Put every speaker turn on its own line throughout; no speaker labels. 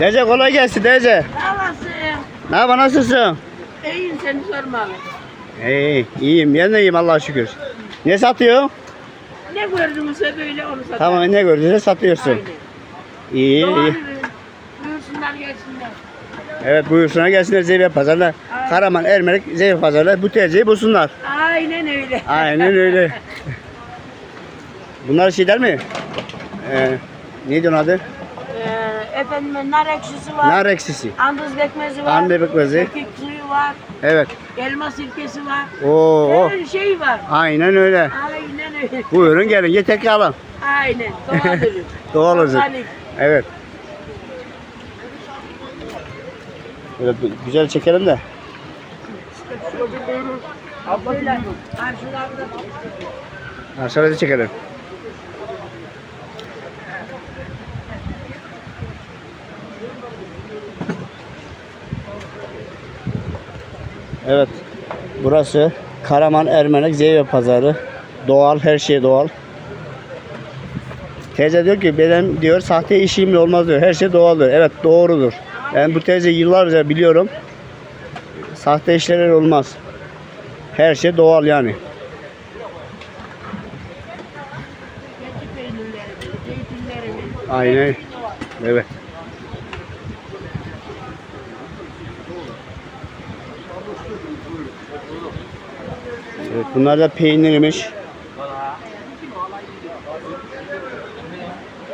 Teyze kolay gelsin teyze.
Havası.
Ne yapıyorsun nasılsın?
İyiyim seni sormalı.
İyi iyiyim ben de iyiyim Allah'a şükür. Ne satıyor?
Ne gördünüzse böyle onu satar.
Tamam ne gördüğünü satıyorsun.
Aynen.
İyi
Doğru.
iyi.
Buyursunlar gelsinler.
Evet buyursunlar gelsinler Zeybe Pazarı'na. Karaman, Ermenek, Zeybe Pazarı'na bu teyzeyi bulsunlar.
Aynen öyle.
Aynen öyle. Bunlar şeyler mi? Ee, neydi onun adı?
Efendim nar ekşisi var.
Nar eksisi.
Andız bekmezi var.
Andız bekmezi.
Kekik suyu var.
Evet.
Elma sirkesi var.
Oo.
Her şey var.
Aynen öyle.
Aynen öyle.
Buyurun gelin yeter ki alın.
Aynen. Doğal ürün.
Doğal ürün.
Organik.
Evet. Böyle güzel çekelim de. Aşağıda çekelim. Evet. Burası Karaman Ermenek Zeyve Pazarı. Doğal, her şey doğal. Teyze diyor ki benim diyor sahte işimle olmaz diyor. Her şey doğaldır. Evet doğrudur. Ben bu teyze yıllarca biliyorum. Sahte işler olmaz. Her şey doğal yani. Aynen.
doğal.
Evet. Evet bunlar da peynirmiş.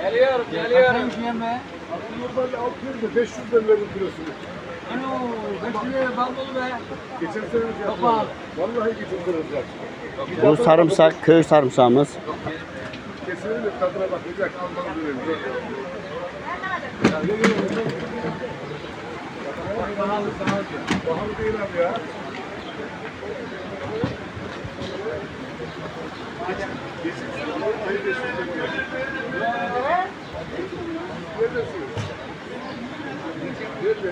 Geliyorum, geliyorum.
Normalde 600 de 500 de verin kilosunu.
Ano, bekliyor, bambulu be.
Geçen sene
abi.
Vallahi geçen sene.
Bu sarımsak, köy sarımsağımız.
Kesinlikle tadına bakacak. Almanı dönelim. Pahalı değil abi ya. Geçen sene vallahi 500